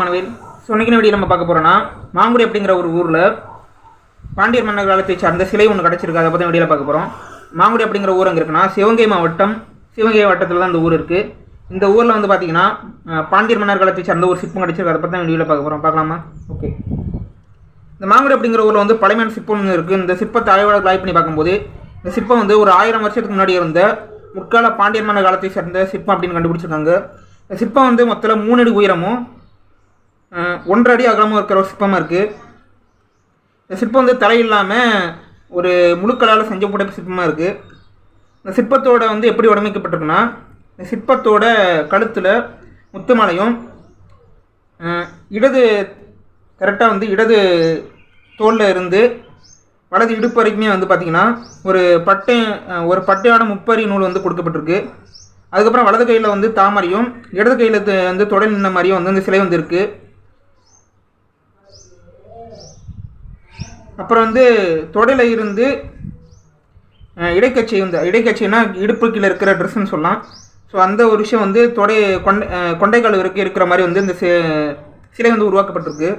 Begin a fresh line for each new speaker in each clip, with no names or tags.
மனவில். So இன்றைக்கின video நம்ம பார்க்க போகிறோன்னா மாங்குடி அப்படிங்கிற ஒரு ஊரில் பாண்டியர் மன்னர் காலத்தை சார்ந்த சிலை ஒன்று கிடச்சிருக்கு. அதை பற்றி வீடியோவில் பார்க்க போகிறோம் மாங்குடி அப்படிங்கிற ஊர் அங்கே இருக்குன்னா சிவகங்கை மாவட்டம் சிவகங்கை வட்டத்தில் தான் இந்த ஊர் இருக்குது இந்த ஊரில் வந்து பார்த்தீங்கன்னா பாண்டியர் மன்னர் காலத்தை சார்ந்த ஒரு சிற்பம் கிடச்சிருக்கு. அதை பற்றி வீடியோவில் பார்க்க போகிறோம் பார்க்கலாமா? ஓகே. இந்த மாங்குடி அப்படிங்கிற ஊரில் வந்து பழமையான சிற்பம் ஒன்று இருக்குது இந்த சிற்பத்தை ஆய்வாளர்கள் ஆய்வு பண்ணி பார்க்கும்போது இந்த சிற்பம் வந்து ஒரு ஆயிரம் வருஷத்துக்கு முன்னாடி இருந்த முற்கால பாண்டியர் மன்னர் காலத்தை சேர்ந்த சிற்பம் அப்படின்னு கண்டுபிடிச்சிருக்காங்க. இந்த சிற்பம் வந்து மொத்தத்தில் மூணு அடி உயரமும் ஒன்றரை அடி அகலமும் இருக்கிற ஒரு சிற்பமாக இருக்குது இந்த சிற்பம் வந்து தலை இல்லாமல் ஒரு முழுக்கலால் செஞ்ச புடைப்பு சிற்பமாக இருக்குது இந்த சிற்பத்தோட வந்து எப்படி வடிவமைக்கப்பட்டிருக்குன்னா இந்த சிற்பத்தோட கழுத்தில் முத்துமலையும் இடது கரெக்டாக வந்து இடது தோளில் இருந்து வலது இடுப்பு வரைக்குமே வந்து பார்த்திங்கன்னா ஒரு பட்டை ஒரு பட்டையான முப்பரி நூல் வந்து கொடுக்கப்பட்டிருக்கு. அதுக்கப்புறம் வலது கையில் வந்து தாமரையும் இடது கையில் வந்து தொடர் நின்ன மாதிரியும் வந்து இந்த சிலை வந்து இருக்குது அப்புறம் வந்து தொடையில் இருந்து இடைக்கட்சி இடைக்கச்சை வந்து இடைக்கச்சைனா இடுப்பு கீழே இருக்கிற ட்ரெஸ்ஸுன்னு சொல்லலாம். ஸோ அந்த ஒரு விஷயம் வந்து தொடை கொண்டை கொண்டைக்கால் வரைக்கும் இருக்கிற மாதிரி வந்து இந்த சிலை வந்து உருவாக்கப்பட்டிருக்கு.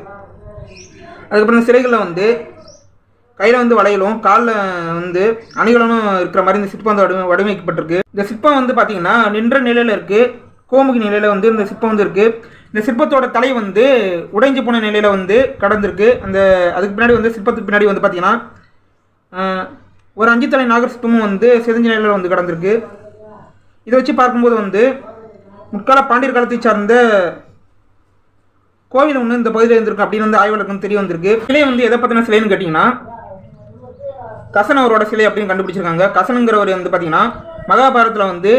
அதுக்கப்புறம் இந்த சிலைகளில் வந்து கையில் வந்து வளையலும் காலில் வந்து அணிகளும் இருக்கிற மாதிரி இந்த சிற்பம் வந்து வடிவமைக்கப்பட்டிருக்கு. இந்த சிற்பம் வந்து பார்த்தீங்கன்னா நின்ற நிலையில் இருக்குது கோமுகி நிலையில் வந்து இந்த சிற்பம் வந்து இருக்குது இந்த சிற்பத்தோட தலை வந்து உடைஞ்சு போன நிலையில் வந்து கடந்திருக்கு. அந்த அதுக்கு பின்னாடி வந்து சிற்பத்துக்கு பின்னாடி வந்து பார்த்தீங்கன்னா ஒரு அஞ்சு தலை நாகர் சிற்பமும் வந்து செதிஞ்ச நிலையில் வந்து கடந்திருக்கு. இதை வச்சு பார்க்கும்போது வந்து முற்கால பாண்டியர் காலத்தை சார்ந்த கோவில் ஒன்று இந்த பகுதியில் இருந்திருக்கு அப்படின்னு வந்து ஆய்வாளருக்கு தெரிய வந்திருக்கு. சிலை வந்து எதை பற்றின சிலைன்னு கேட்டிங்கன்னா கசன் அவரோட சிலை அப்படின்னு கண்டுபிடிச்சிருக்காங்க. கசனுங்கிறவர் வந்து பார்த்தீங்கன்னா மகாபாரதத்தில் வந்து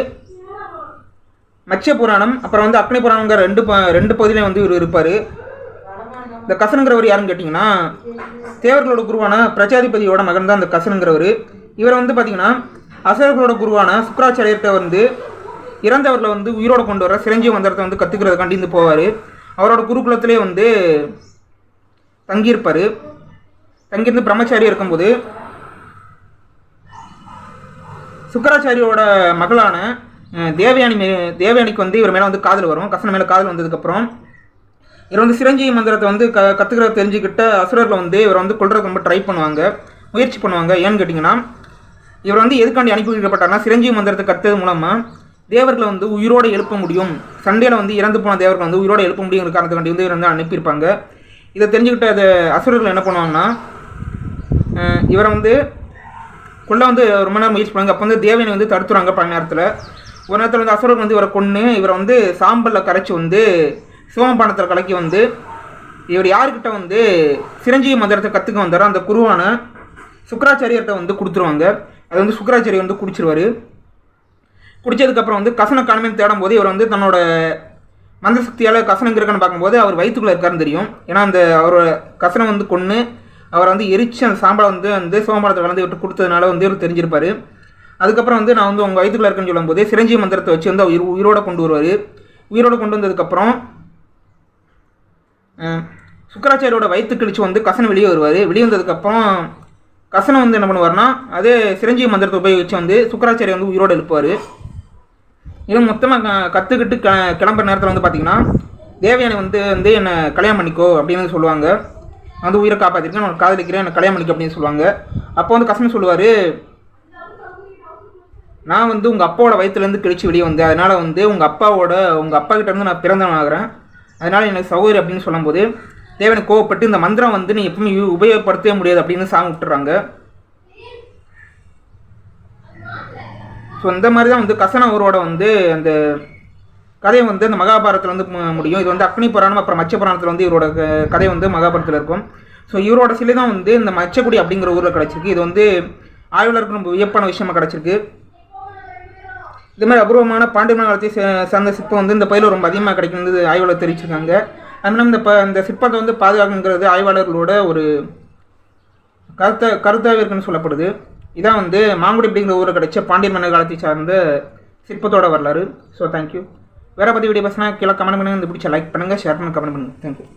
மச்ச புராணம் அப்புறம் வந்து அக்னி புராணங்கிற ரெண்டு ப- ரெண்டு பகுதியிலையும் வந்து இவர் இருப்பார். இந்த கசனுங்கிறவர் யாருன்னு கேட்டிங்கன்னா தேவர்களோட குருவான பிரஜாதிபதியோட மகன் தான் இந்த கசனுங்கிறவர். இவர் வந்து பார்த்தீங்கன்னா அசுரர்களோட குருவான சுக்கராச்சாரியர்கிட்ட வந்து இறந்தவர்களை வந்து உயிரோட கொண்டு வர சிரஞ்சீவி மந்திரத்தை வந்து கற்றுக்கிறதுக்காண்டி இருந்து போவார். அவரோட குருகுலத்திலே வந்து தங்கியிருப்பார். தங்கியிருந்து பிரம்மச்சாரியாக இருக்கும்போது சுக்கராச்சாரியோட மகளான தேவயானி மே தேவயானிக்கு வந்து இவர் மேலே வந்து காதல் வரும். கசன மேலே காதல் வந்ததுக்கப்புறம் இவர் வந்து சிரஞ்சீவி மந்திரத்தை வந்து க கற்றுக்கிற தெரிஞ்சுக்கிட்ட அசுரர்கள் வந்து இவரை வந்து கொள்றதுக்கு ரொம்ப ட்ரை பண்ணுவாங்க முயற்சி பண்ணுவாங்க. ஏன்னு கேட்டிங்கன்னா இவர் வந்து எதுக்காண்டி அனுப்பி வைக்கப்பட்டார்னா சிரஞ்சீவி மந்திரத்தை கற்றது மூலமாக தேவர்களை வந்து உயிரோடு எழுப்ப முடியும். சண்டையில் வந்து இறந்து போன தேவர்களை வந்து உயிரோடு எழுப்ப முடியுங்கிற காரணத்துக்காண்டி வந்து இவர் வந்து அனுப்பியிருப்பாங்க. இதை தெரிஞ்சுக்கிட்ட அது அசுரர்கள் என்ன பண்ணுவாங்கன்னா இவரை வந்து கொள்ள வந்து ரொம்ப நேரம் முயற்சி பண்ணுவாங்க. அப்போ வந்து தேவனை வந்து தடுத்துறாங்க பல நேரத்தில். ஒரு நேரத்தில் வந்து அசுரர் வந்து இவரை கொன்று இவரை வந்து சாம்பலில் கரைச்சி வந்து சிவம்பானத்தில் கலக்கி வந்து இவர் யாருக்கிட்ட வந்து சிரஞ்சீவி மந்திரத்தை கற்றுக்க வந்தாரோ அந்த குருவான சுக்கராச்சாரியர்கிட்ட வந்து கொடுத்துருவாங்க. அது வந்து சுக்கராச்சாரியர் வந்து குடிச்சிருவார். குடித்ததுக்கப்புறம் வந்து கசன காணுமே தேடும் போது இவர் வந்து தன்னோட மந்திர சக்தியால் கசனம் இருக்கான்னு பார்க்கும்போது அவர் வயிற்றுக்குள்ளே இருக்காருன்னு தெரியும். ஏன்னா அந்த அவரோட கசனை வந்து கொன்று அவரை வந்து எரிச்சு அந்த சாம்பலை வந்து வந்து சோமபாலத்தை கலந்து விட்டு கொடுத்ததுனால வந்து இவர் தெரிஞ்சிருப்பார். அதுக்கப்புறம் வந்து நான் வந்து உங்கள் வயிற்றுக்குள்ளே இருக்கேன்னு சொல்லும்போது சிரஞ்சீவி மந்திரத்தை வச்சு வந்து உயிர் உயிரோட கொண்டு வருவார். உயிரோட கொண்டு வந்ததுக்கப்புறம் சுக்கராச்சாரியோட வயிற்று கிழிச்சு வந்து கசனை வெளியே வருவார். வெளியே வந்ததுக்கப்புறம் கசனை வந்து என்ன பண்ணுவார்னா அதே சிரஞ்சீவி மந்திரத்தை உபயோகிச்சு வந்து சுக்கராச்சாரி வந்து உயிரோடு எழுப்புவார் இது மொத்தமாக கற்றுக்கிட்டு க கிளம்புற நேரத்தில் வந்து பார்த்தீங்கன்னா தேவயானி வந்து வந்து என்னை கல்யாணம் பண்ணிக்கோ அப்படின்னு சொல்லுவாங்க. வந்து உயிரை காப்பாற்றிருக்கேன் நான் காதலிக்கிறேன் என்னை கல்யாணம் பண்ணிக்கோ அப்படின்னு சொல்லுவாங்க. அப்போ வந்து கசன் சொல்லுவார் நான் வந்து உங்கள் அப்பாவோட வயிற்றுலேருந்து கிழிச்சு வெளியே வந்தேன். அதனால் வந்து உங்கள் அப்பாவோட உங்கள் அப்பா கிட்ட இருந்து நான் பிறந்தவன் ஆகிறேன் அதனால் எனக்கு சகோதரி அப்படின்னு சொல்லும்போது தேவனை கோவப்பட்டு இந்த மந்திரம் வந்து நீ எப்பவுமே உபயோகப்படுத்தவே முடியாது அப்படின்னு சாங் விட்டுறாங்க. ஸோ இந்த மாதிரி தான் வந்து கசனவரோட வந்து அந்த கதை வந்து அந்த மகாபாரதத்தில் வந்து முடியும். இது வந்து அக்னி புராணம் அப்புறம் மச்ச புராணத்தில் வந்து இவரோட கதை வந்து மகாபாரதத்தில் இருக்கும். ஸோ இவரோட சிலை தான் வந்து இந்த மச்சக்குடி அப்படிங்கிற ஊரில் கிடச்சிருக்கு. இது வந்து ஆய்வாளருக்கு ரொம்ப வியப்பான விஷயமா கிடச்சிருக்கு. இது மாதிரி அபூர்வமான பாண்டியமான காலத்தை சார்ந்த சிற்பம் வந்து இந்த பயில ரொம்ப அதிகமாக கிடைக்கும்னு ஆய்வாளர் தெரிவிச்சிருக்காங்க. அதனால இந்த ப இந்த சிற்பத்தை வந்து பாதுகாக்குங்கிறது ஆய்வாளர்களோட ஒரு கருத்த கருத்தாக இருக்குன்னு சொல்லப்படுது. இதான் வந்து மாங்குடி அப்படிங்கிற ஊரில் கிடைச்ச பாண்டியன் மன்னர் காலத்தை சார்ந்த சிற்பத்தோட வரலாறு. ஸோ தேங்க்யூ வேறு பற்றி வீடியோ பேசினா கீழே கமெண்ட் பண்ணுங்கள் இந்த பிடிச்ச லைக் பண்ணுங்கள் ஷேர் பண்ணுங்கள் கமெண்ட் பண்ணுங்கள் தேங்க்யூ